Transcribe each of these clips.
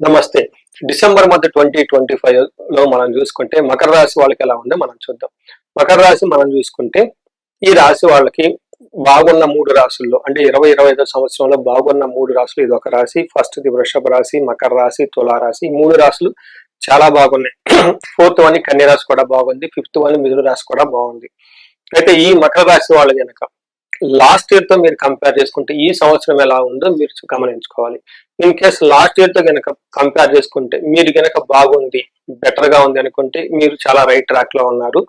నమస్తే. డిసెంబర్ మధ్య twenty twenty ఫైవ్లో మనం చూసుకుంటే మకర రాశి వాళ్ళకి ఎలా ఉందో మనం చూద్దాం. మకర రాశి మనం చూసుకుంటే ఈ రాశి వాళ్ళకి బాగున్న మూడు రాశుల్లో అంటే ఇరవై ఇరవై ఐదో సంవత్సరంలో బాగున్న మూడు రాశులు ఇది ఒక రాశి. ఫస్ట్ ది వృషభ రాశి మకర రాశి తులారాశి మూడు రాశులు చాలా బాగున్నాయి. ఫోర్త్ వన్ కన్య రాశి కూడా బాగుంది. ఫిఫ్త్ వన్ మిథున రాశి కూడా బాగుంది. అయితే ఈ మకర రాశి వాళ్ళ కనుక లాస్ట్ ఇయర్తో మీరు కంపేర్ చేసుకుంటే ఈ సంవత్సరం ఎలా ఉందో మీరు గమనించుకోవాలి. ఇన్ కేస్ లాస్ట్ ఇయర్తో కనుక కంపేర్ చేసుకుంటే మీరు కనుక బాగుంది బెటర్గా ఉంది అనుకుంటే మీరు చాలా రైట్ ట్రాక్లో ఉన్నారు.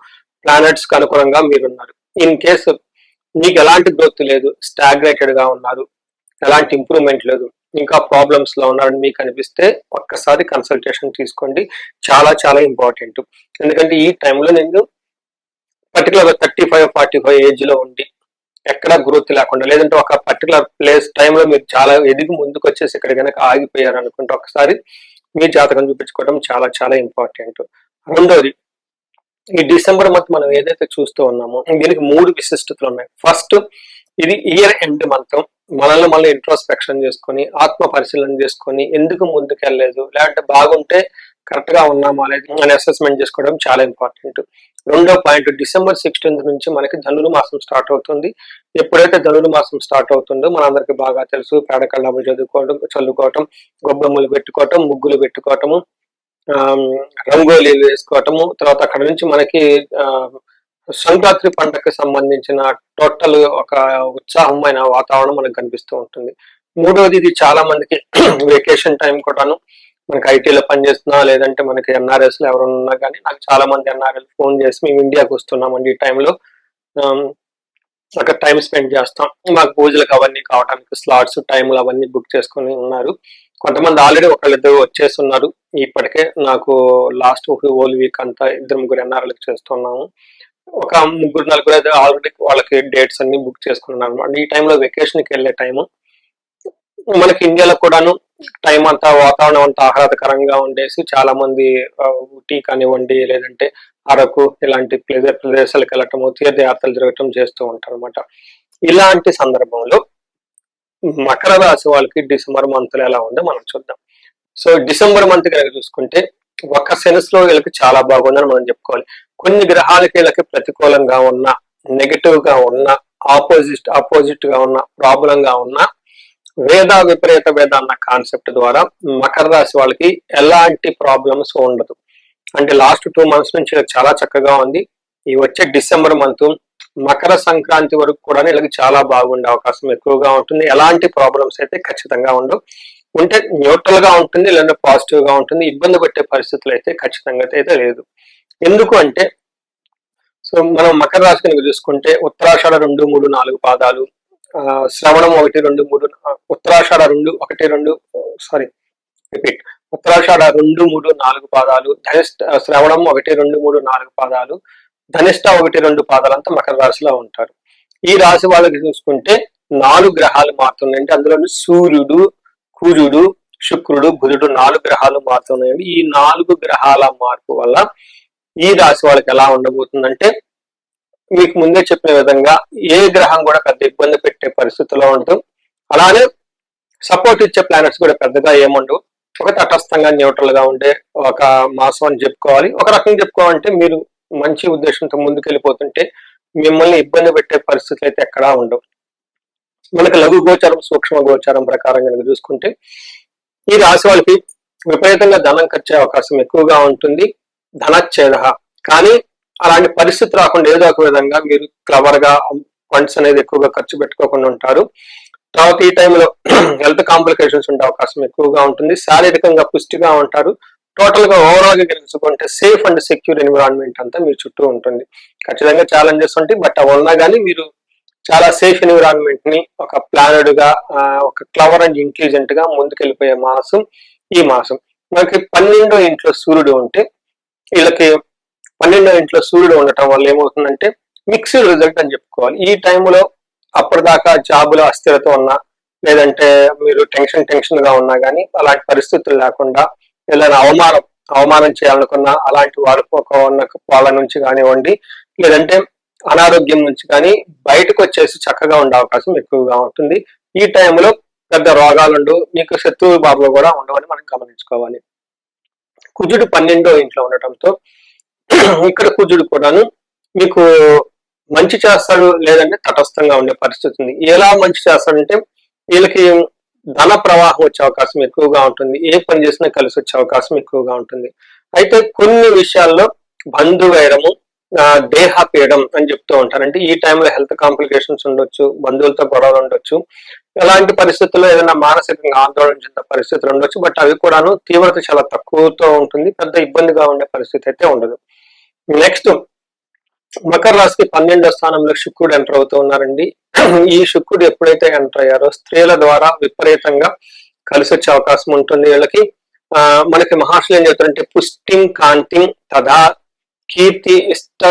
ప్లానెట్స్కు అనుగుణంగా మీరు ఉన్నారు ఇన్ కేస్ మీకు ఎలాంటి గ్రోత్ లేదు స్టాగ్నేటెడ్గా ఉన్నారు ఎలాంటి ఇంప్రూవ్మెంట్ లేదు ఇంకా ప్రాబ్లమ్స్లో ఉన్నారని మీకు అనిపిస్తే ఒక్కసారి కన్సల్టేషన్ తీసుకోండి. చాలా చాలా ఇంపార్టెంట్ ఎందుకంటే ఈ టైంలో నేను particular thirty five forty five ఏజ్లో ఉండి ఎక్కడ గ్రోత్ లేకుండా లేదంటే ఒక పర్టికులర్ ప్లేస్ టైంలో మీరు చాలా ఎదిగి ముందుకు వచ్చేసి ఇక్కడ కనుక ఆగిపోయారు అనుకుంటే ఒకసారి మీ జాతకం చూపించుకోవడం చాలా చాలా ఇంపార్టెంట్ రెండోది ఈ డిసెంబర్ మంత్ మనం ఏదైతే చూస్తూ ఉన్నామో దీనికి మూడు విశిష్టతలు ఉన్నాయి. ఫస్ట్ ఇది ఇయర్ ఎండ్ మంత్ మనల్ని మళ్ళీ ఇంట్రోస్పెక్షన్ చేసుకొని ఆత్మ పరిశీలన చేసుకొని ఎందుకు ముందుకెళ్ళలేదు లేదంటే బాగుంటే కరెక్ట్గా ఉన్నామా లేదు అని అసెస్మెంట్ చేసుకోవడం చాలా ఇంపార్టెంట్ రెండో పాయింట్ డిసెంబర్ సిక్స్టీన్త్ నుంచి మనకి ధనుర్మాసం స్టార్ట్ అవుతుంది. ఎప్పుడైతే ధనుర్మాసం స్టార్ట్ అవుతుందో మనందరికి బాగా తెలుసు. పేడ కళ్ళాము చదువుకోవడం చల్లుకోవటం గొబ్బెమ్మలు పెట్టుకోవటం ముగ్గులు పెట్టుకోవటము రంగోలీలు వేసుకోవటము. తర్వాత అక్కడ నుంచి మనకి సంక్రాంతి పంటకు సంబంధించిన టోటల్ ఒక ఉత్సాహమైన వాతావరణం మనకు కనిపిస్తూ ఉంటుంది. మూడవది ఇది చాలా మందికి వెకేషన్ టైం కూడాను. మనకి ఐటీలో పనిచేస్తున్నా లేదంటే మనకి ఎన్ఆర్ఎస్లో ఎవరైనా ఉన్నా కానీ నాకు చాలా మంది ఎన్ఆర్ఎల్ ఫోన్ చేసి మేము ఇండియాకి వస్తున్నామండి ఈ టైంలో అక్కడ టైం స్పెండ్ చేస్తాం. మాకు పూజలకు అవన్నీ కావడానికి స్లాట్స్ టైంలు అవన్నీ బుక్ చేసుకొని ఉన్నారు. కొంతమంది ఆల్రెడీ ఒకళ్ళిద్దరు వచ్చేస్తున్నారు ఇప్పటికే నాకు లాస్ట్ హోల్ వీక్ అంతా ఇద్దరు ముగ్గురు ఎన్ఆర్ఎల్కి చేస్తున్నాము. ఒక ముగ్గురు నలుగురు అయితే ఆల్రెడీ వాళ్ళకి డేట్స్ అన్ని బుక్ చేసుకున్నారు అనమాట ఈ టైంలో వెకేషన్కి వెళ్ళే టైము మనకి ఇండియాలో కూడాను టైం అంతా వాతావరణం అంతా ఆహ్లాదకరంగా ఉండేసి చాలా మంది ఊటీ కానివ్వండి లేదంటే అరకు ఇలాంటి ప్లేజర్ ప్రదేశాలకు వెళ్ళటము తీర్థయాత్రలు జరగటం చేస్తూ ఉంటారు అనమాట ఇలాంటి సందర్భంలో మకర రాశి వాళ్ళకి డిసెంబర్ మంత్లో ఎలా ఉందో మనం చూద్దాం. సో డిసెంబర్ మంత్ కనుక చూసుకుంటే ఒక సెన్స్లో వీళ్ళకి చాలా బాగుందని మనం చెప్పుకోవాలి. కొన్ని గ్రహాలకి వీళ్ళకి ప్రతికూలంగా ఉన్న నెగిటివ్గా ఉన్న ఆపోజిట్ ఆపోజిట్గా ఉన్న ప్రాబ్లం గా ఉన్న వేద విపరీత వేద అన్న కాన్సెప్ట్ ద్వారా మకర రాశి వాళ్ళకి ఎలాంటి ప్రాబ్లమ్స్ ఉండదు. అంటే లాస్ట్ టూ మంత్స్ నుంచి చాలా చక్కగా ఉంది. ఈ వచ్చే డిసెంబర్ మంత్ మకర సంక్రాంతి వరకు కూడా వీళ్ళకి చాలా బాగుండే అవకాశం ఎక్కువగా ఉంటుంది. ఎలాంటి ప్రాబ్లమ్స్ అయితే ఖచ్చితంగా ఉండవు. ఉంటే న్యూట్రల్గా ఉంటుంది లేదా పాజిటివ్గా ఉంటుంది. ఇబ్బంది పెట్టే పరిస్థితులు అయితే ఖచ్చితంగా అయితే లేదు. ఎందుకు అంటే సో మనం మకర రాశి కనుక చూసుకుంటే ఉత్తరాషాఢ రెండు మూడు నాలుగు పాదాలు శ్రవణం ఒకటి రెండు మూడు ఉత్తరాషాఢ రెండు ఒకటి రెండు సారీ రిపీట్ ఉత్తరాషాఢ రెండు మూడు నాలుగు పాదాలు ధనిష్ట శ్రవణం ఒకటి రెండు మూడు నాలుగు పాదాలు ధనిష్ట ఒకటి రెండు పాదాలంతా మకర రాశిలో ఉంటారు. ఈ రాశి వాళ్ళకి చూసుకుంటే నాలుగు గ్రహాలు మారుతున్నాయంటే అందులో సూర్యుడు కుజుడు శుక్రుడు బుధుడు నాలుగు గ్రహాలు మారుతున్నాయండి ఈ నాలుగు గ్రహాల మార్పు వల్ల ఈ రాశి వాళ్ళకి ఎలా ఉండబోతుందంటే మీకు ముందే చెప్పిన విధంగా ఏ గ్రహం కూడా పెద్ద ఇబ్బంది పెట్టే పరిస్థితిలో ఉండదు. అలానే సపోర్ట్ ఇచ్చే ప్లానెట్స్ కూడా పెద్దగా ఏముండవు. ఒక తటస్థంగా న్యూట్రల్గా ఉండే ఒక మాసం అని చెప్పుకోవాలి. ఒక రకంగా చెప్పుకోవాలంటే మీరు మంచి ఉద్దేశంతో ముందుకెళ్ళిపోతుంటే మిమ్మల్ని ఇబ్బంది పెట్టే పరిస్థితులు అయితే ఎక్కడా ఉండవు. మనకు లఘు గోచారం సూక్ష్మ గోచారం ప్రకారం కనుక చూసుకుంటే ఈ రాశి వాళ్ళకి విపరీతంగా ధనం ఖర్చే అవకాశం ఎక్కువగా ఉంటుంది. ధనచ్ఛేద. కానీ అలాంటి పరిస్థితి రాకుండా ఏదో ఒక విధంగా మీరు క్లవర్గా ఫండ్స్ అనేది ఎక్కువగా ఖర్చు పెట్టుకోకుండా ఉంటారు. తర్వాత ఈ టైంలో హెల్త్ కాంప్లికేషన్స్ ఉండే అవకాశం ఎక్కువగా ఉంటుంది. శారీరకంగా పుష్టిగా ఉంటారు. టోటల్గా ఓవరాల్గా గెలుచుకుంటే సేఫ్ అండ్ సెక్యూర్ ఎన్విరాన్మెంట్ అంతా మీ చుట్టూ ఉంటుంది. ఖచ్చితంగా ఛాలెంజెస్ ఉంటాయి. బట్ అవి ఉన్నా కానీ మీరు చాలా సేఫ్ ఎన్విరాన్మెంట్ని ఒక ప్లానెడ్గా ఒక క్లవర్ అండ్ ఇంటెలిజెంట్గా ముందుకెళ్ళిపోయే మాసం ఈ మాసం. మనకి పన్నెండో ఇంట్లో సూర్యుడు ఉంటే వీళ్ళకి పన్నెండో ఇంట్లో సూర్యుడు ఉండటం వల్ల ఏమవుతుందంటే మిక్స్డ్ రిజల్ట్ అని చెప్పుకోవాలి. ఈ టైంలో అప్పటిదాకా జాబులో అస్థిరత ఉన్నా లేదంటే మీరు టెన్షన్ టెన్షన్గా ఉన్నా కానీ అలాంటి పరిస్థితులు లేకుండా ఏదైనా అవమానం అవమానం చేయాలనుకున్నా అలాంటి వాడుకోక ఉన్న వాళ్ళ నుంచి కానివ్వండి లేదంటే అనారోగ్యం నుంచి కానీ బయటకు వచ్చేసి చక్కగా ఉండే అవకాశం ఎక్కువగా ఉంటుంది. ఈ టైంలో పెద్ద రోగాలు ఉండవు మీకు శత్రువు బాబులు కూడా ఉండవని మనం గమనించుకోవాలి. కుజుడు పన్నెండో ఇంట్లో ఉండటంతో ఇక్కడ కుజుడు కూడాను మీకు మంచి చేస్తాడు లేదంటే తటస్థంగా ఉండే పరిస్థితి ఉంది. ఎలా మంచి చేస్తాడంటే వీళ్ళకి ధన ప్రవాహం వచ్చే అవకాశం ఎక్కువగా ఉంటుంది. ఏ పని చేసినా కలిసి వచ్చే అవకాశం ఎక్కువగా ఉంటుంది. అయితే కొన్ని విషయాల్లో బంధువేయడము దేహ పీడం అని చెప్తూ ఉంటారు. అంటే ఈ టైంలో హెల్త్ కాంప్లికేషన్స్ ఉండొచ్చు బంధువులతో గొడవలు ఉండొచ్చు ఎలాంటి పరిస్థితుల్లో ఏదైనా మానసికంగా ఆందోళన చెందిన పరిస్థితులు ఉండొచ్చు. బట్ అవి కూడాను తీవ్రత చాలా తక్కువతో ఉంటుంది. పెద్ద ఇబ్బందిగా ఉండే పరిస్థితి అయితే ఉండదు. నెక్స్ట్ మకర రాశికి పన్నెండో స్థానంలో శుక్రుడు ఎంటర్ అవుతూ ఉన్నారండి. ఈ శుక్రుడు ఎప్పుడైతే ఎంటర్ అయ్యారో స్త్రీల ద్వారా విపరీతంగా కలిసి వచ్చే అవకాశం ఉంటుంది వీళ్ళకి. ఆ మనకి మహర్షులు ఏం చెప్తారంటే పుష్టిం కాంతిం తదా కీర్తి ఇష్ట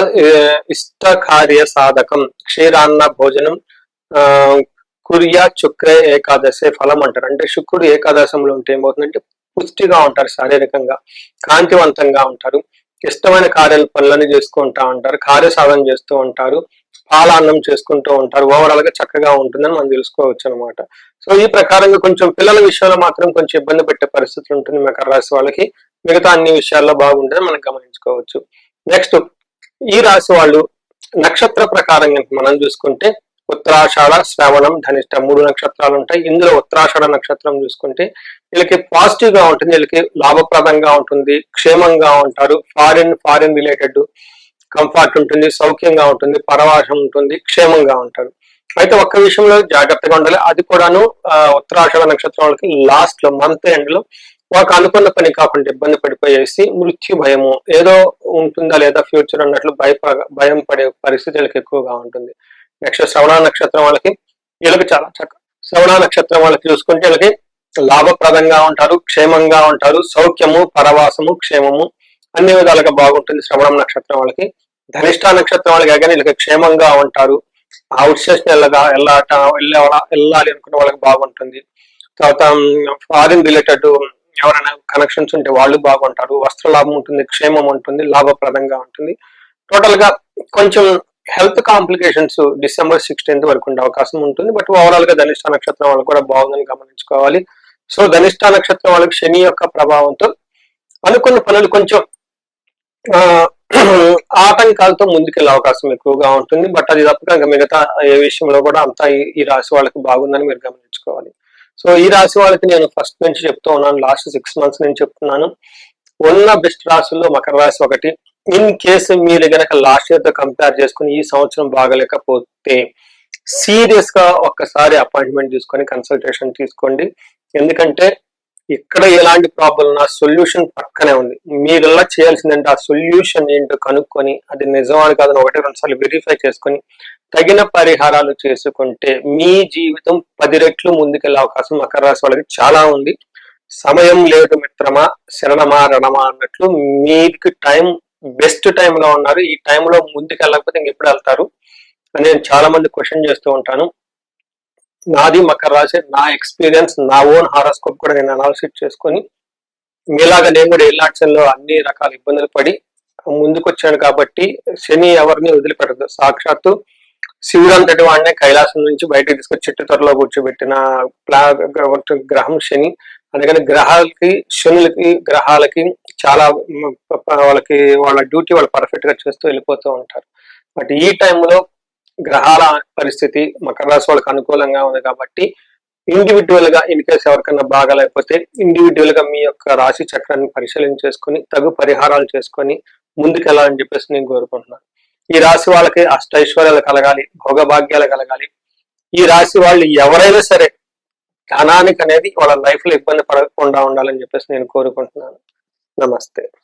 ఇష్ట కార్య సాధకం క్షీరాన్న భోజనం ఆ కుర్యా చుక్రే ఏకాదశి ఫలం అంటారు. అంటే శుక్రుడు ఏకాదశంలో ఉంటే ఏమవుతుందంటే పుష్టిగా ఉంటారు శారీరకంగా కాంతివంతంగా ఉంటారు. ఇష్టమైన కార్యాల పనులన్నీ చేసుకుంటా ఉంటారు కార్య సాధన చేస్తూ ఉంటారు పాలాన్నం చేసుకుంటూ ఉంటారు ఓవరాల్గా చక్కగా ఉంటుందని మనం తెలుసుకోవచ్చు అనమాట సో ఈ ప్రకారంగా కొంచెం పిల్లల విషయంలో మాత్రం కొంచెం ఇబ్బంది పెట్టే పరిస్థితి ఉంటుంది మకర రాశి వాళ్ళకి. మిగతా అన్ని విషయాల్లో బాగుంటుంది మనం గమనించుకోవచ్చు. నెక్స్ట్ ఈ రాశి వాళ్ళు నక్షత్ర ప్రకారం మనం చూసుకుంటే ఉత్తరాషాఢ శ్రావణం ధనిష్ట మూడు నక్షత్రాలు ఉంటాయి ఇందులో ఉత్తరాషాఢ నక్షత్రం చూసుకుంటే వీళ్ళకి పాజిటివ్గా ఉంటుంది వీళ్ళకి లాభప్రదంగా ఉంటుంది క్షేమంగా ఉంటారు ఫారిన్ ఫారిన్ రిలేటెడ్ కంఫర్ట్ ఉంటుంది సౌఖ్యంగా ఉంటుంది పరవాసం ఉంటుంది క్షేమంగా ఉంటారు. అయితే ఒక్క విషయంలో జాగ్రత్తగా ఉండాలి. అది కూడాను ఉత్తరాషాఢ నక్షత్రం వాళ్ళకి లాస్ట్లో మంత్ ఎండ్లో వాళ్ళకి అనుకున్న పని కాకుండా ఇబ్బంది పడిపోయేసి మృత్యు భయము ఏదో ఉంటుందా లేదా ఫ్యూచర్ అన్నట్లు భయప భయం పడే పరిస్థితులకు ఎక్కువగా ఉంటుంది. నెక్స్ట్ శ్రవణ నక్షత్రం వాళ్ళకి వీళ్ళకి చాలా చక్క శ్రవణ నక్షత్రం వాళ్ళకి చూసుకుంటే వీళ్ళకి లాభప్రదంగా ఉంటారు క్షేమంగా ఉంటారు సౌఖ్యము పరవాసము క్షేమము అన్ని విధాలుగా బాగుంటుంది శ్రవణం నక్షత్రం వాళ్ళకి. ధనిష్ట నక్షత్రం వాళ్ళకి కానీ వీళ్ళకి క్షేమంగా ఉంటారు. అవుట్ స్టేషన్ వెళ్ళగా వెళ్ళాట వెళ్ళే వెళ్ళాలి అనుకున్న వాళ్ళకి బాగుంటుంది. తర్వాత ఫారిన్ రిలేటెడ్ ఎవరైనా కనెక్షన్స్ ఉంటే వాళ్ళు బాగుంటారు. వస్త్ర లాభం ఉంటుంది క్షేమం ఉంటుంది లాభప్రదంగా ఉంటుంది. టోటల్గా కొంచెం హెల్త్ కాంప్లికేషన్స్ డిసెంబర్ సిక్స్టీన్త్ వరకు ఉండే అవకాశం ఉంటుంది. బట్ ఓవరాల్గా ధనిష్ట నక్షత్రం వాళ్ళు కూడా బాగుందని గమనించుకోవాలి. సో ధనిష్ట నక్షత్రం వాళ్ళకి శని యొక్క ప్రభావంతో అనుకున్న పనులు కొంచెం ఆటంకాలతో ముందుకెళ్ళే అవకాశం ఎక్కువగా ఉంటుంది. బట్ అది తప్పక ఇంకా మిగతా ఏ విషయంలో కూడా అంతా ఈ- ఈ రాశి వాళ్ళకి బాగుందని మీరు గమనించుకోవాలి. సో ఈ రాశి వాళ్ళకి నేను ఫస్ట్ నుంచి చెప్తూ ఉన్నాను. లాస్ట్ సిక్స్ మంత్స్ నుంచి చెప్తున్నాను. ఉన్న బెస్ట్ రాశుల్లో మకర రాశి ఒకటి. ఇన్ కేసు మీరు గనక లాస్ట్ ఇయర్తో కంపేర్ చేసుకుని ఈ సంవత్సరం బాగలేకపోతే సీరియస్గా ఒక్కసారి అపాయింట్మెంట్ తీసుకొని కన్సల్టేషన్ తీసుకోండి. ఎందుకంటే ఇక్కడ ఎలాంటి ప్రాబ్లం నా సొల్యూషన్ పక్కనే ఉంది. మీరు చేయాల్సిందంటే ఆ సొల్యూషన్ ఏంటో కనుక్కొని అది నిజమాని కాదని ఒకటి రెండు సార్లు వెరిఫై చేసుకొని తగిన పరిహారాలు చేసుకుంటే మీ జీవితం పది రెట్లు ముందుకెళ్ళే అవకాశం మకర రాశి వాళ్ళకి చాలా ఉంది. సమయం లేదు మిత్రమా శరణమా రణమా అన్నట్లు మీకు టైం బెస్ట్లో ఉన్నారు. ఈ టైంలో ముందుకు వెళ్ళకపోతే ఇంకెప్పుడు వెళ్తారు? అని నేను చాలా మంది క్వశ్చన్ చేస్తూ ఉంటాను. నాది మకర రాశి. నా ఎక్స్పీరియన్స్ నా ఓన్ హారోస్కోప్ కూడా నేను అనాలిసిస్ చేసుకొని మీలాగా నేను కూడా ఎల్లాక్షన్లో అన్ని రకాల ఇబ్బందులు పడి ముందుకు వచ్చాను కాబట్టి శని ఎవరిని వదిలిపెట్టదు. సాక్షాత్తు శివుడు వాడినే కైలాసం నుంచి బయటకు తీసుకొచ్చి చెట్టు త్వరలో కూర్చోబెట్టిన ప్లా గ్రహం శని. అందుకని గ్రహాలకి శనులకి గ్రహాలకి చాలా వాళ్ళకి వాళ్ళ డ్యూటీ వాళ్ళు పర్ఫెక్ట్గా చేస్తూ వెళ్ళిపోతూ ఉంటారు. బట్ ఈ టైంలో గ్రహాల పరిస్థితి మకర రాశి వాళ్ళకి అనుకూలంగా ఉంది కాబట్టి ఇండివిజువల్గా ఇన్ కేసు ఎవరికైనా బాగాలేకపోతే ఇండివిజువల్గా మీ యొక్క రాశి చక్రాన్ని పరిశీలన చేసుకొని తగు పరిహారాలు చేసుకొని ముందుకెళ్ళాలని చెప్పేసి నేను కోరుకుంటున్నాను. ఈ రాశి వాళ్ళకి అష్టైశ్వర్యాలు కలగాలి భోగభాగ్యాలు కలగాలి. ఈ రాశి వాళ్ళు ఎవరైనా సరే ధనానికి అనేది వాళ్ళ లైఫ్లో ఇబ్బంది పడకుండా ఉండాలని చెప్పేసి నేను కోరుకుంటున్నాను. నమస్తే.